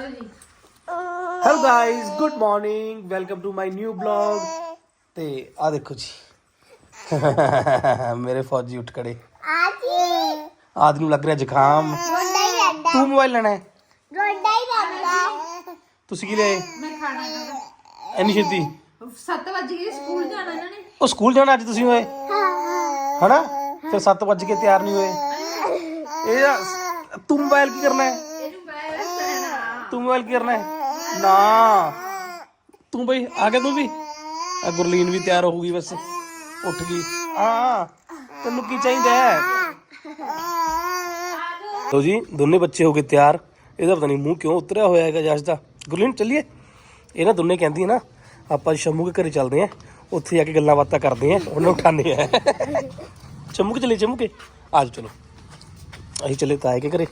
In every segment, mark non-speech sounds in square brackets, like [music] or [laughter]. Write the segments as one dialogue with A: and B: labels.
A: ਚਲੋ ਜੀ।
B: Hello guys good morning welcome to my new blog ਤੇ ਆ ਦੇਖੋ ਜੀ। ਮੇਰੇ ਫੌਜੀ ਉੱਠ ਖੜੇ।
C: ਆਜੀ
B: ਆਦ ਨੂੰ ਲੱਗ ਰਿਹਾ ਜ਼ੁਕਾਮ।
C: ਰੋਂਦਾ ਹੀ ਰਹਿੰਦਾ।
B: ਤੂੰ ਮੋਬਾਈਲ ਲੈਣਾ ਹੈ?
C: ਰੋਂਦਾ ਹੀ ਰਹਿੰਦਾ।
B: ਤੁਸੀਂ ਕੀ ਲਏ?
A: ਮੈਂ ਖਾਣਾ
B: ਇੰਨੀ ਛੇਤੀ?
A: ਦਾ 7 ਵਜੇ ਗਏ ਸਕੂਲ ਜਾਣਾ ਇਹਨਾਂ ਨੇ।
B: ਉਹ ਸਕੂਲ ਜਾਣਾ ਅੱਜ ਤੁਸੀਂ ਹੋਏ? ਹਨਾ? ਫਿਰ 7 ਵਜੇ ਕੇ ਤਿਆਰ ਨਹੀਂ ਹੋਏ। ਇਹ ਤੂੰ ਮੋਬਾਈਲ ਕੀ ਕਰਨਾ ਹੈ? ਤੂੰ ਮੋਬਾਈਲ ਕੀ ਕਰਨਾ ਹੈ ਨਾ ਤੂੰ ਬਈ ਆ ਗਿਆ ਤੂੰ ਵੀ ਆ ਗੁਰਲੀਨ ਵੀ ਤਿਆਰ ਹੋ ਗਈ ਬਸ ਉੱਠ ਗਈ ਹਾਂ ਤੈਨੂੰ ਕੀ ਚਾਹੀਦਾ ਹੈ ਲੋ ਜੀ ਦੋਨੇ ਬੱਚੇ ਹੋ ਗਏ ਤਿਆਰ ਇਹਦਾ ਪਤਾ ਨਹੀਂ ਮੂੰਹ ਕਿਉਂ ਉਤਰਿਆ ਹੋਇਆ ਹੈਗਾ ਜਸ ਦਾ ਗੁਰਲੀਨ ਚੱਲੀਏ ਇਹ ਨਾ ਦੋਨੇ ਕਹਿੰਦੀ ਹੈ ਨਾ ਆਪਾਂ ਸ਼ੰਮੂ ਦੇ ਘਰੇ ਚੱਲਦੇ ਆਂ ਉੱਥੇ ਜਾ ਕੇ ਗੱਲਾਂ ਬਾਤਾਂ ਕਰਦੇ ਆਂ ਉਹਨਾਂ ਨੂੰ ਉਠਾਉਂਦੇ ਆਂ ਚੰਮੂ ਕੇ ਚੱਲੇ ਚੰਮੂ ਕੇ ਆ ਜਾਓ ਚਲੋ ਅਸੀਂ ਚੱਲੇ ਤਾਏ ਕੇ ਘਰੇ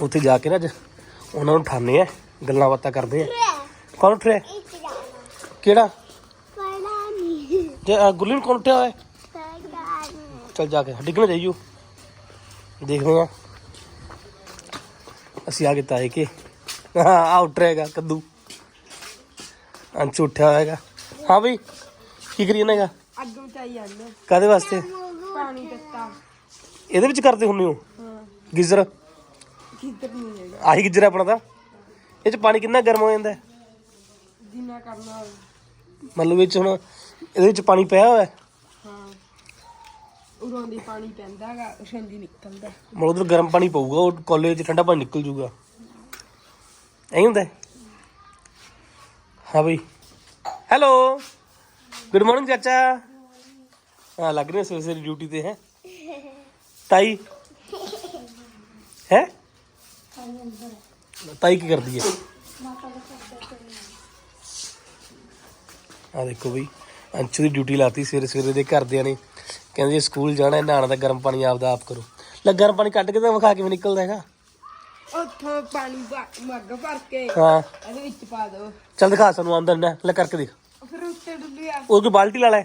B: ਉੱਥੇ ਜਾ ਕੇ ਨਾ ਅੱਜ ਉਹਨਾਂ ਨੂੰ ਉਠਾਉਂਦੇ ਆਂ ਗੱਲਾਂ ਬਾਤਾਂ ਕਰਦੇ ਆਂ। ਕੌਣ ਉੱਠਿਆ ਕਿਹੜਾ?
C: ਪੜਾ ਨਹੀਂ
B: ਜੇ ਅ, ਗੁਰਲੀਨ ਕੌਣ ਉੱਠਿਆ ਹੋਇਆ? ਹੈ?
C: ਪੜਾ ਨਹੀਂ
B: ਚੱਲ ਜਾ ਕੇ ਡਿੱਗਣਾ ਜਾਈਓ ਦੇਖਦੇ ਆ। ਅਸੀਂ ਆ ਕੇ ਤਾਏ ਕੇ ਆ ਉੱਠ ਰਿਹਾਗਾ ਕੱਦੂ। ਅੰਚ ਉੱਠਿਆ ਹੋਇਆਗਾ ਹਾਂ ਬਈ ਕੀ ਕਰੀ ਜਾਣਾਗਾ
D: ਅੱਗੋਂ ਚਾਈ ਜਾਂਦਾ।
B: ਕਾਦੇ ਵਾਸਤੇ?
D: ਪਾਣੀ ਦਿੱਤਾ।
B: ਇਹਦੇ ਵਿੱਚ ਕਰਦੇ ਹੁੰਨੇ ਹੋ?
D: ਹਾਂ।
B: ਗੀਜ਼ਰ?
D: ਕਿੱਧਰ ਨਹੀਂ ਹੈਗਾ
B: ਆਹੀ ਗੀਜ਼ਰ ਆਪਣਾ ਤਾਂ? ਇਹ ਚ ਪਾਣੀ ਕਿੰਨਾ ਗਰਮ ਹੋ ਜਾਂਦਾ ਹੈ?
D: ਜਿੰਨਾ ਕਰਨਾ ਹੋਵੇ।
B: ਮਤਲਬ ਵਿੱਚ ਹੁਣ ਇਹਦੇ ਵਿੱਚ ਪਾਣੀ ਪਿਆ ਹੋਇਆ ਹੈ?
D: ਹਾਂ। ਉਰੋਂ ਦੀ ਪਾਣੀ ਪੈਂਦਾ ਹੈਗਾ ਉਸ਼ੰਦੀ ਨਿਕਲਦਾ।
B: ਮਤਲਬ ਉਧਰ ਗਰਮ ਪਾਣੀ ਪਊਗਾ ਉਹ ਕਾਲਜ ਚ ਠੰਡਾ ਪਾਣੀ ਨਿਕਲ ਜੂਗਾ। ਐਂ ਹੁੰਦਾ ਹੈ? ਹਾਂ ਬਈ। ਹੈਲੋ ਗੁੱਡ ਮਾਰਨਿੰਗ ਚਾਚਾ। ਹਾਂ ਲੱਗ ਰਿਹਾ ਸਵੇਰੇ ਸਵੇਰੇ ਡਿਊਟੀ ਤੇ ਹੈ? ਤਾਈ? ਹੈ? ਤਾਈ ਕੀ ਕਰਦੀ ਹੈ? ਆ ਦੇਖੋ ਬਈ ਅੰਸ਼ੂ ਦੀ ਡਿਊਟੀ ਲਾਤੀ ਸਵੇਰੇ ਸਵੇਰੇ ਦੇ ਘਰਦਿਆਂ ਨੇ। ਕਹਿੰਦੇ ਜੇ ਸਕੂਲ ਜਾਣਾ ਹੈ, ਨਹਾਉਣਾ ਤਾਂ ਗਰਮ ਪਾਣੀ ਆਪਦਾ ਆਪ ਕਰੋ। ਲੈ ਗਰਮ ਪਾਣੀ ਕੱਢ ਕੇ ਤਾਂ ਵਿਖਾ ਕਿਵੇਂ ਨਿਕਲਦਾ ਹੈਗਾ।
D: ਉੱਥੋਂ ਪਾਣੀ ਭਰ- ਮੱਗ ਭਰ ਕੇ
B: ਹਾਂ।
D: ਇਹਦੇ ਵਿੱਚ ਪਾ ਦਿਓ
B: ਚੱਲ ਦਿਖਾ ਸਾਨੂੰ ਆਂਦਾ ਨਾ ਲੈ ਕਰਕੇ ਦੇਖ।
D: ਫਿਰ ਉੱਤੇ ਡੁੱਲਿਆ
B: ਉਹ ਕੋਈ ਬਾਲਟੀ ਲਾ ਲੈ।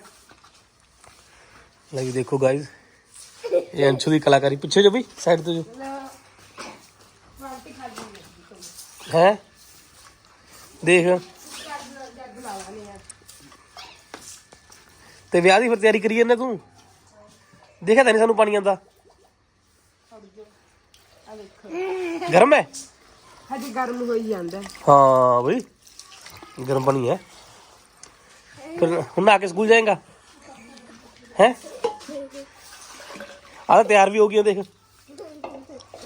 B: ਲੈ ਦੇਖੋ ਗਾਇਜ਼ ਇਹ ਅੰਸ਼ੂ ਦੀ ਕਲਾਕਾਰੀ। ਪਿੱਛੇ ਜੋ ਵੀ ਸਾਈਡ ਤੋਂ ਜੋ
D: ਖਾਲੀ
B: ਹੈ? ਦੇਖ। ਤੇ ਵਿਆਹ ਦੀ ਫਿਰ ਤਿਆਰੀ ਕਰੀ ਜਾਂਦਾ ਤੂੰ? ਦੇਖਿਆ ਤਾਂ ਨਹੀਂ ਸਾਨੂੰ ਪਾਣੀ ਆਂਦਾ ਗਰਮ ਹੈ?
D: ਹਜੇ ਗਰਮ ਹੋਈ ਜਾਂਦਾ।
B: ਹਾਂ ਬਈ ਗਰਮ ਪਾਣੀ ਹੈ। ਫਿਰ ਹੁਣ ਆ ਕੇ ਸਕੂਲ ਜਾਏਗਾ? ਹੈ? ਆ ਤਾਂ ਤਿਆਰ ਵੀ ਹੋ ਗਈ ਦੇਖ।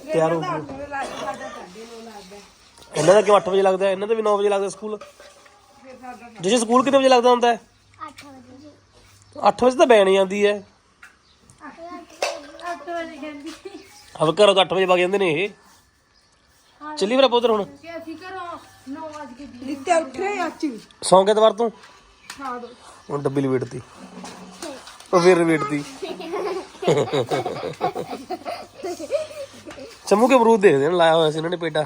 B: ਤਿਆਰ ਹੋ ਗਈ
D: ਮੈਨੂੰ ਲੱਗਦਾ ਸਾਡਾ ਸਾਡੇ ਨੂੰ ਲੱਗਦਾ
B: ਇਹਨਾਂ ਦਾ ਕਿਉਂ 8 ਵਜੇ ਲੱਗਦਾ ਹੈ? ਇਹਨਾਂ ਦਾ ਵੀ 9 ਵਜੇ ਲੱਗਦਾ ਸਕੂਲ। ਜਿਸ ਸਕੂਲ ਕਿੰਨੇ ਵਜੇ ਲੱਗਦਾ ਹੁੰਦਾ? ਹੈ
C: 8 ਵਜੇ।
B: 8 ਵਜੇ ਤਾਂ ਬੈਣ ਜਾਂਦੀ ਹੈ
A: 8 ਵਜੇ ਕਹਿੰਦੀ
B: ਹਵ ਘਰੋਂ ਤਾਂ 8 ਵਜੇ ਵਗ ਜਾਂਦੇ ਨੇ ਇਹ। ਚੱਲੀ ਫਿਰ ਆਪਾਂ ਉੱਧਰ ਹੁਣ।
A: ਕਿ ਅਸੀਂ ਘਰੋਂ 9 ਵਜੇ ਗਏ
D: ਦਿੱਤੇ ਉੱਠੇ
B: ਸੌਂ ਕੇ ਦਵਾਰ ਤੂੰ?
D: ਖਾ ਦੋ।
B: ਹੁਣ ਡੱਬੀ ਲਵੇਟਤੀ ਉਹ ਫਿਰ ਲਵੇਟਤੀ [laughs] ਚੰਮੂ ਕੇ ਅਮਰੂਦ ਦੇਖਦੇ ਨੇ ਲਾਇਆ ਹੋਇਆ ਸੀ ਇਹਨਾਂ ਨੇ ਪੇਟਾ।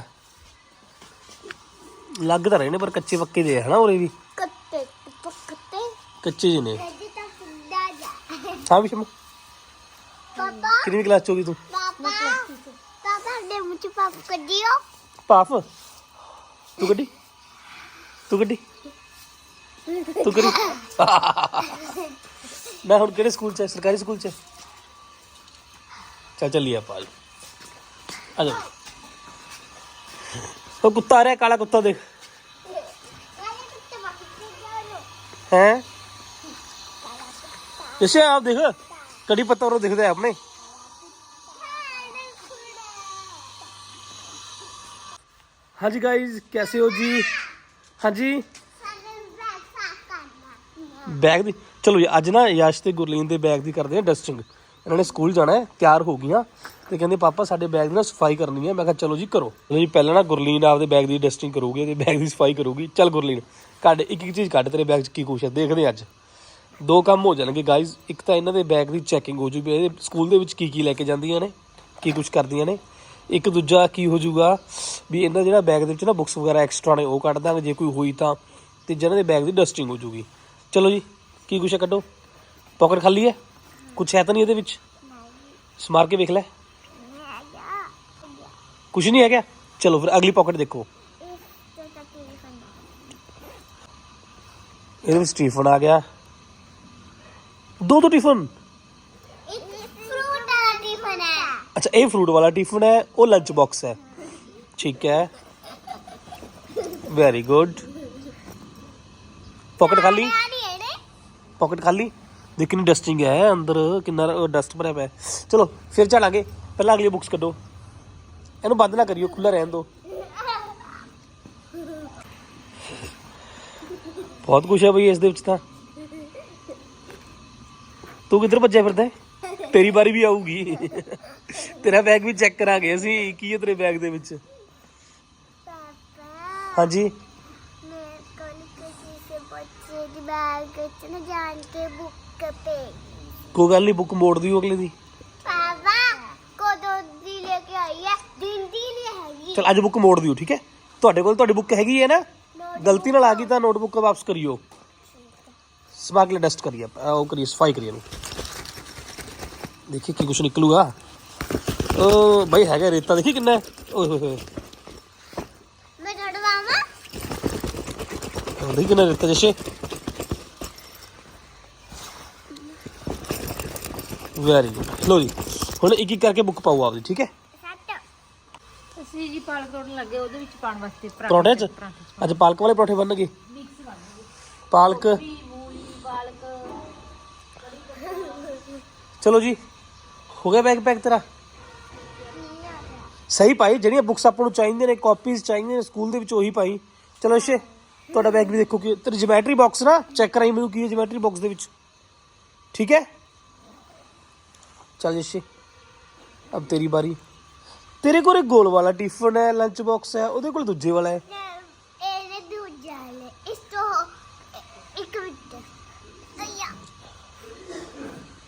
B: ਲੱਗ ਤਾਂ ਰਹੇ ਨੇ ਪਰ ਕੱਚੇ ਪੱਕੇ ਦੇ ਆ ਹਨਾ ਉਰੇ ਵੀ?
C: ਕੱਤੇ ਪੱਕਤੇ
B: ਕੱਚੇ ਜਿਹੇ ਨੇ।
C: ਅੱਜ ਤਾਂ ਸੁੰਦਾ ਜਾ।
B: ਹਾਂ ਵੀ ਸ਼ਮੂ।
C: ਪਾਪਾ।
B: ਕਿੰਨੀ ਕਲਾਸ ਚ ਹੋ ਗਈ ਤੂੰ?
C: ਪਾਪਾ ਪਾਪਾ ਦੇ ਮੁੱਛ ਪਾਪ ਕੱਢਿਓ।
B: ਪਾਫ ਤੂੰ ਗੱਡੀ ਤੂੰ ਗੱਡੀ ਤੂੰ ਕਰੀ ਮੈਂ ਹੁਣ ਕਿਹੜੇ ਸਕੂਲ ਚ ਹੈ? ਸਰਕਾਰੀ ਸਕੂਲ ਚ ਹੈ? ਚੱਲ ਚੱਲੀਏ ਆਪਾਂ ਅੱਜ। ਆ ਜਾ। ਉਹ ਕੁੱਤਾ ਆ ਰਿਹਾ, ਕਾਲਾ ਕੁੱਤਾ ਦੇਖ।
C: ਕਾਲੇ ਕੁੱਤੇ
B: ਹੈ? ਇਸੇ ਆਪ ਦੇਖ, ਕੜੀ ਪੱਤਾ ਉਹ ਦਿਖਦਾ ਆਪਣੇ। ਹਾਂਜੀ ਗਾਇਜ਼ ਕੈਸੇ ਹੋ ਜੀ? ਹਾਂਜੀ?
C: ਬੈਗ
B: ਦੀ, ਚਲੋ ਜੀ, ਅੱਜ ਨਾ ਯਾਸ਼ ਤੇ ਗੁਰਲੀਨ ਦੇ ਬੈਗ ਦੀ ਕਰਦੇ ਆ ਡਸਟਿੰਗ ਇਹਨਾਂ ਨੇ ਸਕੂਲ ਜਾਣਾ ਹੈ, ਤਿਆਰ ਹੋ ਗਈਆਂ ਤੇ ਕਹਿੰਦੇ, ਪਾਪਾ, ਸਾਡੇ ਬੈਗ ਦੀ ਨਾ ਸਫ਼ਾਈ ਕਰਨੀ ਹੈ। ਮੈਂ ਕਿਹਾ, ਚਲੋ ਜੀ, ਕਰੋ। ਜੀ, ਪਹਿਲਾਂ ਨਾ ਗੁਰਲੀਨ ਆਪਦੇ ਬੈਗ ਦੀ ਡਸਟਿੰਗ ਕਰੂਗੀ ਤੇ ਬੈਗ ਦੀ ਸਫ਼ਾਈ ਕਰੂਗੀ। ਚੱਲ ਗੁਰਲੀਨ, ਕੱਢ ਇੱਕ ਇੱਕ ਚੀਜ਼ ਕੱਢ ਤੇਰੇ ਬੈਗ 'ਚ ਕੀ ਕੁਛ ਹੈ, ਦੇਖਦੇ ਹਾਂ ਅੱਜ। ਦੋ ਕੰਮ ਹੋ ਜਾਣਗੇ ਗਾਇਜ਼ ਇੱਕ ਤਾਂ ਇਹਨਾਂ ਦੇ ਬੈਗ ਦੀ ਚੈਕਿੰਗ ਹੋ ਜੂਗੀ। ਇਹਦੇ ਸਕੂਲ ਦੇ ਵਿੱਚ ਕੀ ਕੀ ਲੈ ਕੇ ਜਾਂਦੀਆਂ ਨੇ, ਕੀ ਕੁਝ ਕਰਦੀਆਂ ਨੇ। ਇੱਕ ਦੂਜਾ ਕੀ ਹੋ ਜੂਗਾ ਵੀ ਇਹਨਾਂ ਜਿਹੜਾ ਬੈਗ ਦੇ ਵਿੱਚ ਨਾ ਬੁੱਕਸ ਵਗੈਰਾ ਐਕਸਟਰਾ ਨੇ, ਉਹ ਕੱਢ ਦਾਂਗੇ। ਜੇ ਕੋਈ ਹੋਈ ਤਾਂ ਤੇ ਜਿਹਨਾਂ ਦੇ ਬੈਗ ਦੀ ਡਸਟਿੰਗ ਹੋ ਜੂਗੀ। ਚਲੋ ਜੀ, ਕੀ ਕੁਛ ਹੈ ਕੱਢੋ? ਪਾਕਟ ਖਾਲੀ ਹੈ? ਕੁਛ ਹੈ ਤਾਂ ਨਹੀਂ ਇਹਦੇ ਵਿੱਚ ਸਮਾਰ ਕੇ ਵੇਖ ਲੈ ਕੁਛ ਨਹੀਂ ਹੈਗਾ ਚਲੋ ਫਿਰ ਅਗਲੀ ਪਾਕਟ ਦੇਖੋ
C: ਇਸ ਤੋਂ ਤਾਂ ਟਿਫਨ
B: ਇਹਦੇ ਵਿੱਚ ਟਿਫਨ ਆ ਗਿਆ ਦੋ ਦੋ ਟਿਫਨ
C: ਇੱਕ ਫਰੂਟ ਵਾਲਾ ਟਿਫਨ ਹੈ
B: ਅੱਛਾ ਇਹ ਫਰੂਟ ਵਾਲਾ ਟਿਫਨ ਹੈ ਉਹ ਲੰਚ ਬਾਕਸ ਹੈ ਠੀਕ ਹੈ ਵੈਰੀ ਗੁੱਡ ਪਾਕਟ ਖਾਲੀ
C: ਆ ਨਹੀਂ ਹੈ ਨੇ
B: ਪਾਕਟ ਖਾਲੀ ਦੇਖ ਕਿੰਨੀ ਡਸਟਿੰਗ ਹੈ ਅੰਦਰ ਕਿੰਨਾ ਡਸਟ ਭਰਿਆ ਪਿਆ ਹੈ। ਚਲੋ ਫਿਰ ਚੱਲਾਂਗੇ ਪਹਿਲਾਂ ਅਗਲੀ ਬੁੱਕਸ ਕੱਢੋ ਇਹਨੂੰ ਬੰਦ ਨਾ ਕਰਿਓ ਖੁੱਲਾ ਰਹਿਣ ਦਿਓ ਬਹੁਤ ਕੁਛ ਹੈ ਬਈ ਇਸ ਦੇ ਵਿੱਚ ਤਾਂ ਤੂੰ ਕਿੱਧਰ ਭੱਜਿਆ ਫਿਰਦਾ ਹੈ? ਤੇਰੀ ਵਾਰੀ ਵੀ ਆਊਗੀ ਤੇਰਾ ਬੈਗ ਵੀ ਚੈੱਕ ਕਰਾਂਗੇ ਅਸੀਂ ਕੀ ਹੈ ਤੇਰੇ ਬੈਗ ਦੇ ਵਿੱਚ
C: ਪਾਪਾ
B: ਹਾਂਜੀ
C: ਮੈਂ ਕੱਲ ਕਿਸੇ ਸੇ ਬੱਚੇ ਦੀ ਬੈਗ ਵਿੱਚ ਨਾ ਜਾਣ ਕੇ ਬੁੱਕ
B: ਕੋਈ ਗੱਲ ਨਹੀਂ ਬੁੱਕ ਮੋੜ ਦਿਓ ਅਗਲੇ ਦੀ।
C: ਪਾਪਾ ਕਦੋਂ ਦੀ ਲੈ ਕੇ ਆਈ ਹੈ ਦਿਨ ਦੀ ਨਹੀਂ ਹੈਗੀ।
B: ਚਲ ਅੱਜ ਬੁੱਕ ਮੋੜ ਦਿਓ ਠੀਕ ਹੈ ਤੁਹਾਡੇ ਕੋਲ ਤੁਹਾਡੀ ਬੁੱਕ ਹੈਗੀ ਹੈ ਨਾ? ਗਲਤੀ ਨਾਲ ਆ ਗਈ ਤਾਂ ਨੋਟਬੁੱਕ ਵਾਪਸ ਕਰਿਓ। ਸਮਾਗਲੇ ਡਸਟ ਕਰੀਏ ਅਹ ਉਹ ਕਰੀਏ ਸਫ਼ਾਈ ਕਰੀਏ ਇਹਨੂੰ ਦੇਖੀ ਕੀ ਕੁਛ ਨਿਕਲੂਗਾ। ਓ ਬਾਈ ਹੈਗਾ ਰੇਤਾ ਦੇਖੀ ਕਿੰਨਾ ਹੈ? ਓਏ ਹੋਏ ਹੋਏ।
C: ਮੈਂ ਛੱਡਵਾਵਾਂ
B: ਉਹ ਦੇਖੀ ਕਿੰਨਾ ਰੇਤਾ ਜਸ਼ੇ। ਵੈਰੀ ਗੁੱਡ ਲੋ ਜੀ ਹੁਣ ਇੱਕ ਇੱਕ ਕਰਕੇ ਬੁੱਕ ਪਾਓ ਆਪਦੀ ਠੀਕ ਹੈ?
A: ਅਸੀਂ ਜੀ ਪਾਲਕ ਤੋੜਨ ਲੱਗੇ ਉਹਦੇ ਵਿੱਚ ਪਾਉਣ ਵਾਸਤੇ
B: ਪਰੌਂਠੇ ਚ? ਅੱਜ ਪਾਲਕ ਵਾਲੇ ਪਰੌਂਠੇ ਬਣਨਗੇ?
A: ਮਿਕਸ
B: ਪਾਲਕ? ਚਲੋ ਜੀ ਹੋ ਗਿਆ ਬੈਗ ਪੈਕ ਤੇਰਾ? ਸਹੀ ਪਾਈ ਜਿਹੜੀਆਂ ਬੁੱਕਸ ਆਪਾਂ ਨੂੰ ਚਾਹੀਦੀਆਂ ਨੇ ਕਾਪੀਜ਼ ਚਾਹੀਦੀਆਂ ਨੇ ਸਕੂਲ ਦੇ ਵਿੱਚ ਉਹੀ ਪਾਈ ਚਲੋ ਇਸ਼ੇ ਤੁਹਾਡਾ ਬੈਗ ਵੀ ਦੇਖੋ ਕਿ ਤੇਰੀ ਜਿਓਮੈਟਰੀ ਬਾਕਸ ਨਾ ਚੈੱਕ ਕਰਾਈ ਮੈਨੂੰ ਕੀ ਹੈ ਜਿਓਮੈਟਰੀ ਬਾਕਸ ਦੇ ਵਿੱਚ। ਠੀਕ ਹੈ? ਚੱਲ ਇਸ਼ੇ ਅਬ ਤੇਰੀ ਬਾਰੀ ਤੇਰੇ ਕੋਲ ਇੱਕ ਗੋਲ ਵਾਲਾ ਟਿਫਨ ਹੈ ਲੰਚ ਬਾਕਸ ਹੈ ਉਹਦੇ ਕੋਲ ਦੂਜੇ ਵਾਲਾ ਹੈ।
C: ਇਹਨੇ ਦੂਜਾ ਲੈ ਇਸ ਤੋਂ ਇੱਕ ਮਿੰਟ। ਅਇਆ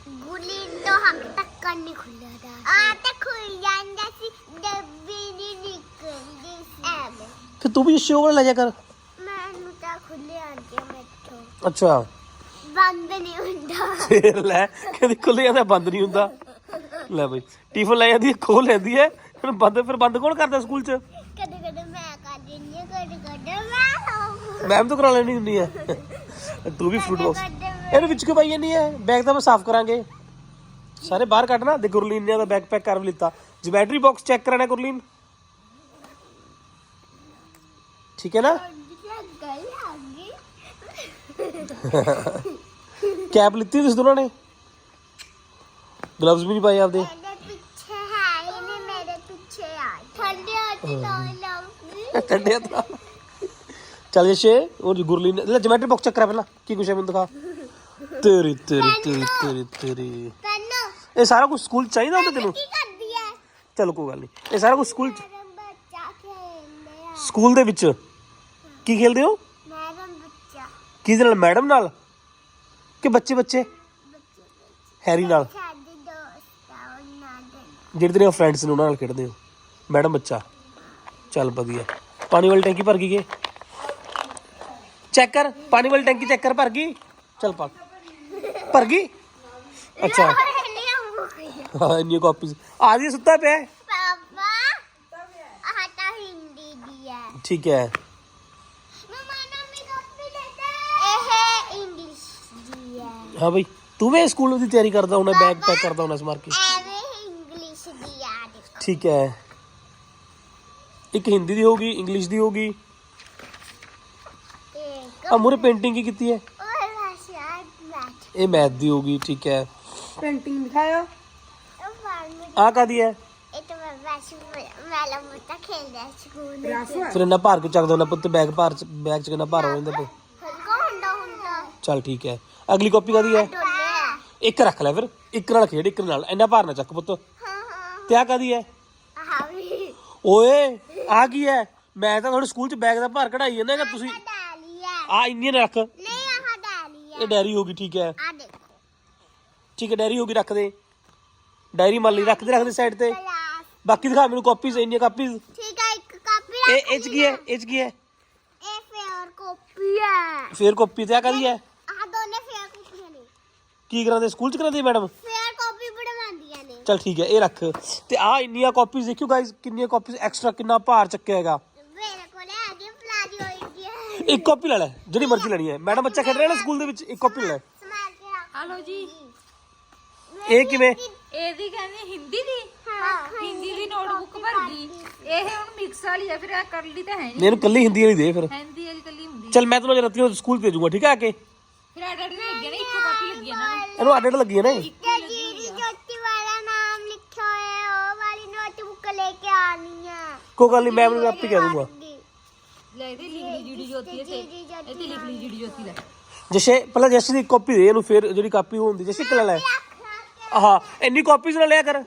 C: ਗੁਲੀ ਤੋਂ ਹੱਕ ਤੱਕ ਨਹੀਂ ਖੁੱਲਦਾ। ਆ ਤਾਂ ਖੁੱਲ ਜਾਂਦਾ ਸੀ ਡੱਬੀ ਨਹੀਂ ਨਿਕਲਦੀ ਸੀ। ਐਵੇਂ।
B: ਤੇ ਤੂੰ ਵੀ ਉਹ ਵਾਲਾ ਲੈ ਜਾ ਕਰ।
C: ਮੈਨੂੰ ਤਾਂ ਖੁੱਲੇ ਆਂਦੇ ਮੈਥੋਂ।
B: ਅੱਛਾ।
C: ਬੰਦ ਨਹੀਂ ਹੁੰਦਾ।
B: ਫੇਰ ਲੈ ਕਹਿੰਦੀ ਖੁੱਲੇ ਜਾਂਦਾ ਬੰਦ ਨਹੀਂ ਹੁੰਦਾ। ਲੈ ਬਈ ਟਿਫਨ ਲੈ ਜਾਂਦੀ ਹੈ ਖੋਲ ਲੈਂਦੀ ਹੈ ਫਿਰ ਬੰਦ ਫਿਰ ਬੰਦ ਕੌਣ ਕਰਦਾ ਸਕੂਲ 'ਚ?
C: ਕਦੇ ਕਦੇ ਮੈਂ ਕਰ ਦਿੰਦੀ ਹਾਂ ਕਦੇ ਕਦੇ ਮੈਂ
B: ਮੈਮ ਤੋਂ ਕਰਾ ਲੈਣੀ ਹੁੰਦੀ ਹੈ। ਤੂੰ ਵੀ ਫਰੂਟ ਬਾਕਸ ਇਹਦੇ ਵਿੱਚ ਕਿਉਂ ਪਾਈ ਜਾਂਦੀ ਹੈ? ਬੈਗ ਤਾਂ ਮੈਂ ਸਾਫ਼ ਕਰਾਂਗੇ। ਸਾਰੇ ਬਾਹਰ ਕੱਢਣਾ ਤੇ ਗੁਰਲੀਨ ਨੇ ਉਹਦਾ ਬੈਗ ਪੈਕ ਕਰ ਲਿੱਤਾ। ਜਿਮੈਟਰੀ ਬਾਕਸ ਚੈੱਕ ਕਰਾਣਾ ਗੁਰਲੀਨ? ਠੀਕ ਹੈ ਨਾ? ਕੈਪ [laughs] ਲਿੱਤੀ ਤੁਸੀਂ ਦੋਨਾਂ ਨੇ? ਗਲਵਜ਼ ਵੀ ਨਹੀਂ ਪਾਏ ਆਪਦੇ?
C: ਇਹਦੇ ਪਿੱਛੇ ਹੈ ਹੀ ਨਹੀਂ ਮੇਰੇ ਪਿੱਛੇ ਆ। ਠੰਡੇ ਹੱਥ ਤੋਂ [laughs]
B: ਚੱਲ ਜੇ ਉਹ ਗੁਰਲੀਨ ਲੈ ਜਿਮੈਟਰੀ ਬਾਕਸ ਚੈੱਕ ਕਰਾ ਪਹਿਲਾਂ ਕੀ ਕੁਛ ਹੈ ਮੈਨੂੰ ਦਿਖਾ। ਤੇਰੀ ਤੇਰੀ ਤੇਰੀ ਤੇਰੀ ਤੇਰੀ।
C: ਤੈਨੂੰ
B: ਇਹ ਸਾਰਾ ਕੁਝ ਸਕੂਲ 'ਚ ਚਾਹੀਦਾ ਹੁੰਦਾ ਤੈਨੂੰ?
C: ਕੀ ਕਰਦੀ ਹੈ
B: ਚਲੋ ਕੋਈ ਗੱਲ ਨਹੀਂ ਇਹ ਸਾਰਾ ਕੁਝ ਸਕੂਲ 'ਚ ਸਕੂਲ ਦੇ ਵਿੱਚ? ਕੀ ਖੇਲਦੇ ਹੋ?
C: ਮੈਡਮ ਬੱਚਾ।
B: ਕਿਹਦੇ ਨਾਲ? ਮੈਡਮ ਨਾਲ? ਕਿ ਬੱਚੇ ਬੱਚੇ ਹੈਰੀ ਨਾਲ? ਜਿਹੜੇ ਤੇਰੇ ਫਰੈਂਡਸ ਨੇ ਉਹਨਾਂ ਨਾਲ ਖੇਡਦੇ ਹੋ। ਮੈਡਮ ਬੱਚਾ। ਚੱਲ ਵਧੀਆ। ਪਾਣੀ ਵਾਲੀ ਟੈਂਕੀ ਭਰ ਗਈ ਕਿ? ਚੈੱਕ ਕਰ ਪਾਣੀ ਵਾਲੀ ਟੈਂਕੀ ਚੈੱਕ ਕਰ ਭਰ ਗਈ? ਚੱਲ ਪਾ। ਭਰ ਗਈ? ਅੱਛਾ। ਹਾਂ ਇੰਨੀ ਕਾਪੀਜ਼ ਆ ਜੀ ਸੁੱਤਾ ਪਿਆ? ਹੈ। ਠੀਕ ਹੈ।
C: ਹਾਂ।
B: ਬਈ ਤੂੰ ਵੀ ਸਕੂਲ ਦੀ ਤਿਆਰੀ ਕਰਦਾ ਹੁਣਾ ਬੈਗ ਪੈਕ ਕਰਦਾ ਹੁਣਾ ਸਮਾਰ ਕੇ। ਠੀਕ ਹੈ। ਇੱਕ ਹਿੰਦੀ ਦੀ ਹੋਗੀ ਇੰਗਲਿਸ਼ ਦੀ ਹੋਗੀ ਆ ਮੂਰੇ ਪੇਂਟਿੰਗ ਕੀ ਕੀਤੀ ਹੈ? ਇਹ ਮੈਥ ਦੀ ਹੋਗੀ ਠੀਕ ਹੈ।
D: ਪੇਂਟਿੰਗ
C: ਦਿਖਾਓ
B: ਆ ਕਾਦੀ ਹੈ? ਫਿਰ ਨਾ ਭਾਰ ਕੇ ਚੱਕ ਦੋ ਪੁੱਤ ਬੈਗ ਭਾਰ ਬੈਗ ਚ ਕਿੰਨਾ ਭਾਰ ਹੋ ਜਾਂਦਾ
C: ਪਈ
B: ਚੱਲ ਠੀਕ ਹੈ। ਅਗਲੀ ਕਾਪੀ ਕਾਦੀ ਹੈ? ਇੱਕ ਰੱਖ ਲੈ ਫਿਰ। ਇੱਕ ਨਾਲ ਖੇਡ ਇੱਕ ਨਾਲ। ਇੰਨਾ ਭਾਰ ਨਾ ਚੱਕ ਪੁੱਤ। ਤੇ ਆ ਕਾਦੀ ਹੈ
C: ਆਹ ਵੀ
B: ਓਏ ਆ ਕੀ ਹੈ ਮੈਂ ਤਾਂ ਤੁਹਾਡੇ ਸਕੂਲ ਚ ਬੈਗ ਦਾ ਭਾਰ ਕਢਾਈ ਜਾਂਦਾ ਕਿ ਤੁਸੀਂ
C: ਡਾਲੀ ਹੈ
B: ਆ ਇੰਨੀਆਂ ਰੱਖ। ਇਹ
C: ਨਹੀਂ ਆਹ ਡਾਲੀ ਹੈ
B: ਡੈਰੀ ਹੋਗੀ ਠੀਕ ਹੈ
C: ਆ ਦੇਖੋ
B: ਠੀਕ ਹੈ ਡੈਰੀ ਹੋਗੀ ਰੱਖ ਦੇ। ਡਾਇਰੀ ਮੰਨ ਲਈ ਰੱਖ ਦੇ ਰੱਖ ਦੇ ਸਾਈਡ ਤੇ।
C: ਕਲਾਸ
B: ਬਾਕੀ ਦਿਖਾ ਮੈਨੂੰ ਕਾਪੀਜ਼ ਇੰਨੀਆਂ ਕਾਪੀਜ਼
C: ਠੀਕ ਹੈ ਇੱਕ ਕਾਪੀ
B: ਇਹ ਇਹ ਚ ਕੀ ਹੈ ਇਹ ਚ ਕੀ ਹੈ
C: ਇਹ ਫੇਰ ਕਾਪੀ ਹੈ
B: ਫੇਰ ਕਾਪੀ ਤੇ ਆ ਕਾਦੀ ਹੈ
C: ਆਹ ਦੋਨੇ ਫੇਰ ਕਾਪੀਆਂ ਨੇ
B: ਕੀ ਕਰਾਉਂਦੇ? ਸਕੂਲ ਚ ਕਰਾਉਂਦੇ ਮੈਡਮ
C: ਫੇਰ ਕਾਪੀ ਬਣਵਾਉਂਦੀਆਂ ਨੇ
B: ਚਲ ਠੀਕ ਹੈ ਇਹ ਰੱਖ। ਤੇ ਆ ਇੰਨੀਆਂ ਕਾਪੀਜ਼ ਦੇਖਿਓ ਗਾਇਸ ਕਿੰਨੀਆਂ ਕਾਪੀਜ਼ ਐਕਸਟਰਾ ਕਿੰਨਾ ਭਾਰ ਚੱਕਿਆ ਹੈਗਾ।
C: ਮੇਰੇ ਕੋਲ ਆ ਗਈ ਪਲਾਜੀ ਹੋਈ ਹੈ?
B: ਇੱਕ ਕਾਪੀ ਲੈ ਲੈ ਜਿਹੜੀ ਮਰਜ਼ੀ ਲੈਣੀ ਹੈ। ਮੈਡਮ ਬੱਚਾ ਖੇਡ ਰਿਹਾ ਨਾ ਸਕੂਲ ਦੇ ਵਿੱਚ ਇੱਕ ਕਾਪੀ ਲੈ।
C: ਸਮਾਰ ਕੇ ਰੱਖ।
A: ਹਲੋ ਜੀ।
B: ਇਹ ਕਿਵੇਂ?
A: ਇਹਦੀ ਕਹਿੰਦੇ ਹਿੰਦੀ ਦੀ?
C: ਹਾਂ
A: ਹਿੰਦੀ ਦੀ ਨੋਟਬੁੱਕ ਭਰ ਗਈ ਇਹ ਹੁਣ ਮਿਕਸ ਵਾਲੀ ਆ ਫਿਰ ਇਹ ਕਰਲੀ ਤਾਂ ਹੈ ਨਹੀਂ
B: ਇਹਨੂੰ ਕੱਲੀ ਹਿੰਦੀ ਵਾਲੀ ਦੇ ਫਿਰ।
A: ਹਿੰਦੀ ਵਾਲੀ ਕੱਲੀ ਹੁੰਦੀ
B: ਚਲ ਮੈਂ ਤੈਨੂੰ ਜਰਤੀ ਸਕੂਲ ਭੇਜੂਗਾ ਠੀਕ ਹੈ ਆ ਕੇ?
A: ਫਿਰ ਐਡ ਲੱਗੇ ਨੇ ਇੱਕੋ ਕਾਪੀ ਲੱਗੀ ਨੂੰ।
B: ਇਹਨੂੰ ਅੱਡ ਅੱਡ ਲੱਗੀ ਹੈ ਨਾ। ਕੋਈ ਗੱਲ ਨਹੀਂ ਮੈਂ ਮੈਨੂੰ ਆਪੇ ਕਹਿ ਦੂੰਗਾ।
A: ਲੈ ਇਹਦੀ ਲਿਖ ਲਈ ਜੀਡੀ ਜੋਤੀ ਇਥੇ। ਇਹ ਤੇ ਲਿਖ ਲਈ ਜੀਡੀ ਜੋਤੀ ਲੈ।
B: ਜੈਸੇ ਪਹਿਲਾਂ ਜੈਸੇ ਦੀ ਕਾਪੀ ਦੇ ਇਹਨੂੰ ਫਿਰ ਜਿਹੜੀ ਕਾਪੀ ਹੁੰਦੀ ਜੈਸੇ ਕਿ ਲੈ ਲੈ। ਆਹਾ ਇੰਨੀ ਕਾਪੀਜ਼ ਨਾ ਲਿਆ ਕਰ।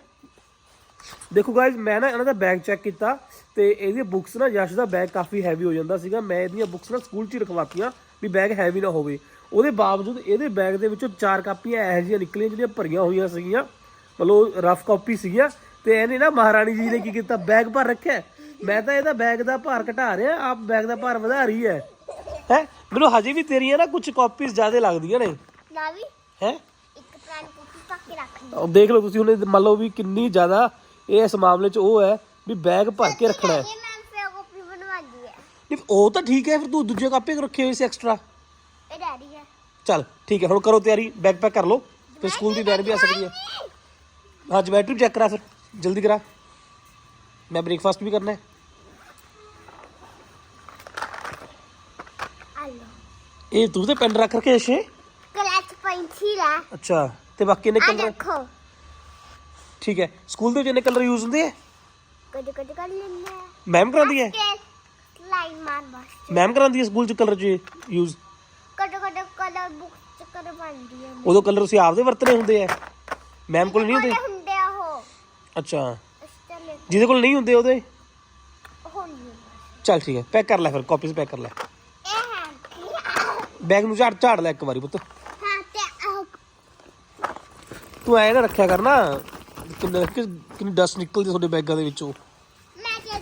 B: ਦੇਖੋ ਗਾਇਜ਼ ਮੈਂ ਨਾ ਇਹਨਾਂ ਦਾ ਬੈਗ ਚੈੱਕ ਕੀਤਾ ਤੇ ਇਹਦੀਆਂ ਬੁੱਕਸ ਨਾ ਯਸ਼ ਦਾ ਬੈਗ ਕਾਫੀ ਹੈਵੀ ਹੋ ਜਾਂਦਾ ਸੀਗਾ। ਮੈਂ ਇਹਦੀਆਂ ਬੁੱਕਸ ਨਾ ਸਕੂਲ 'ਚ ਹੀ ਰਖਵਾਤੀਆਂ ਵੀ ਬੈਗ ਹੈਵੀ ਨਾ ਹੋਵੇ। ਉਹਦੇ ਬਾਵਜੂਦ ਇਹਦੇ ਬੈਗ ਦੇ ਵਿੱਚੋਂ ਚਾਰ ਕਾਪੀਆਂ ਇਹੋ ਜਿਹੀਆਂ ਨਿਕਲੀਆਂ ਜਿਹੜੀਆਂ ਭਰੀਆਂ ਹੋਈਆਂ ਸੀਗੀਆਂ। ਮਤਲਬ ਰਫ ਕਾਪੀ ਸੀਗੀਆਂ। ਤੇ ਇਹਨੇ ਨਾ ਮਹਾਰਾਣੀ ਜੀ ਨੇ ਕੀ ਕੀਤਾ? ਬੈਗ ਭਰ ਰੱਖਿਆ। ਮੈਂ ਤਾਂ ਇਹਦਾ ਬੈਗ ਦਾ ਭਾਰ ਘਟਾ ਰਿਹਾ ਆਪ ਬੈਗ ਦਾ ਭਾਰ ਵਧਾ ਰਹੀ ਹੈ। ਹੈ? ਮੈਨੂੰ ਹਜੇ ਵੀ ਤੇਰੀਆਂ ਨਾ ਕੁਝ ਕਾਪੀਜ਼ ਜ਼ਿਆਦਾ ਲੱਗਦੀਆਂ ਨੇ।
C: ਨਾ ਵੀ
B: ਹੈ?
C: ਇੱਕ ਪੁਰਾਣੀ ਕਾਪੀ ਪੱਕ ਕੇ ਰੱਖ ਲਈ।
B: ਉਹ ਦੇਖ ਲਓ ਤੁਸੀਂ ਹੁਣ ਮੰਨ ਲਓ ਵੀ ਕਿੰਨੀ ਜ਼ਿਆਦਾ ਇਹ ਇਸ ਮਾਮਲੇ 'ਚ ਉਹ ਹੈ ਵੀ ਬੈਗ ਭਰ ਕੇ ਰੱਖਣਾ ਹੈ।
C: ਇਹ ਮੈਂ ਫੇਰ ਕਾਪੀ ਬਣਵਾਉਂਦੀ ਹੈ
B: ਨਹੀਂ ਉਹ ਤਾਂ ਠੀਕ ਹੈ ਫਿਰ ਤੂੰ ਦੂਜੇ ਕਾਪੇ ਰੱਖੇ ਹੋਏ ਸੀ ਐਕਸਟਰਾ
C: ਇਹ ਡੈਡੀ ਹੈ।
B: ਚੱਲ ਠੀਕ ਹੈ ਹੁਣ ਕਰੋ ਤਿਆਰੀ ਬੈਗ ਪੈਕ ਕਰ ਲਓ। ਫਿਰ ਸਕੂਲ ਦੀ ਵੈਨ ਵੀ ਆ ਸਕਦੀ ਹੈ। ਹਾਂ ਜਮੈਟਰੀ ਚੈੱਕ ਕਰਾ ਫਿਰ ਜਲਦੀ ਕਰਾ। ਮੈਂ ਬ੍ਰੇਕਫਾਸਟ ਵੀ ਕਰਨਾ ਹੈ। ਇਹ ਤੂੰ ਤੇ ਪੈਨ ਰੱਖ ਰਖੇ ਅਸ਼ੇ
C: ਕਲਚ ਪੈਂਸਿਲ ਹੈ
B: ਅੱਛਾ ਤੇ ਬਾਕੀ ਨੇ
C: ਆ
B: ਕਲਰ
C: ਦੇਖੋ।
B: ਠੀਕ ਹੈ ਸਕੂਲ ਦੇ ਵਿੱਚ ਇਹਨੇ ਕਲਰ ਯੂਜ਼ ਹੁੰਦੇ ਆ?
C: ਕਦੇ ਕਦੇ ਕਰ ਲੈਂਦੇ ਆ।
B: ਮੈਮ ਕਰਾਉਂਦੀ ਹੈ?
C: ਤੇ ਲਾਈਨ ਮਾਰ ਬਸ
B: ਮੈਮ ਕਰਾਉਂਦੀ ਹੈ ਸਕੂਲ 'ਚ ਕਲਰ ਯੂਜ਼
C: ਕਦੇ ਕਦੇ ਕਲਰ ਬੁੱਕ ਚ ਕਰ ਬਣਦੀ ਹੈ
B: ਉਦੋਂ ਕਲਰ ਤੁਸੀਂ ਆਪਦੇ ਵਰਤਨੇ ਹੁੰਦੇ ਆ। ਮੈਮ ਕੋਲ ਨਹੀਂ ਹੁੰਦੇ?
C: ਕੋਲ ਹੁੰਦੇ ਆ ਉਹ।
B: ਅੱਛਾ।
C: ਲੈ
B: ਜਿਹਦੇ ਕੋਲ ਨਹੀਂ ਹੁੰਦੇ ਉਹਦੇ? ਚੱਲ ਠੀਕ ਹੈ ਪੈਕ ਕਰ ਲੈ ਫਿਰ ਕਾਪੀਜ਼ ਪੈਕ ਕਰ ਲੈ।
C: ਇਹ ਹੈ
B: ਬੈਗ ਨੂੰ ਝਾੜ ਝਾੜ ਲੈ ਇੱਕ ਵਾਰੀ ਪੁੱਤ।
C: ਹਾਂ ਤੇ ਆਹ
B: ਤੂੰ ਐ ਨਾ ਰੱਖਿਆ ਕਰ ਨਾ ਕਿੰਨੇ ਕਿੰਨੀ ਡਸਟ ਨਿਕਲਦੀ ਤੁਹਾਡੇ ਬੈਗਾਂ ਦੇ ਵਿੱਚੋਂ।
C: ਮੈਂ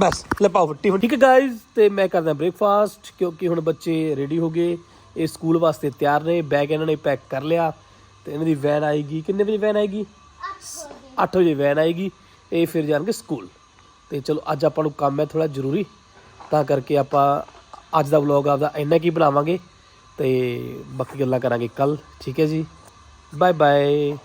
B: ਬਸ ਲੈ ਪਾਓ ਫੱਟੀ ਹੁਣ ਠੀਕ ਹੈ ਗਾਇਜ਼ ਤੇ ਮੈਂ ਕਰਦਾ ਬ੍ਰੇਕਫਾਸਟ ਕਿਉਂਕਿ ਹੁਣ ਬੱਚੇ ਰੈਡੀ ਹੋ ਗਏ ਇਹ ਸਕੂਲ ਵਾਸਤੇ ਤਿਆਰ ਨੇ ਬੈਗ ਇਹਨਾਂ ਨੇ ਪੈਕ ਕਰ ਲਿਆ। ਤੇ ਇਹਨਾਂ ਦੀ ਵੈਨ ਆਏਗੀ, ਕਿੰਨੇ ਵਜੇ ਵੈਨ ਆਏਗੀ? 8 ਵਜੇ ਵੈਨ ਆਏਗੀ, ਇਹ ਫਿਰ ਜਾਣਗੇ ਸਕੂਲ। ਤੇ ਚਲੋ, ਅੱਜ ਆਪਾਂ ਨੂੰ ਕੰਮ ਹੈ ਥੋੜਾ ਜ਼ਰੂਰੀ, ਤਾਂ ਕਰਕੇ ਆਪਾਂ ਅੱਜ ਦਾ ਵਲੌਗ ਆਪਦਾ ਇੰਨਾ ਕੀ ਬਣਾਵਾਂਗੇ ਤੇ ਬਾਕੀ ਗੱਲਾਂ ਕਰਾਂਗੇ ਕੱਲ ਠੀਕ ਹੈ ਜੀ? Bye bye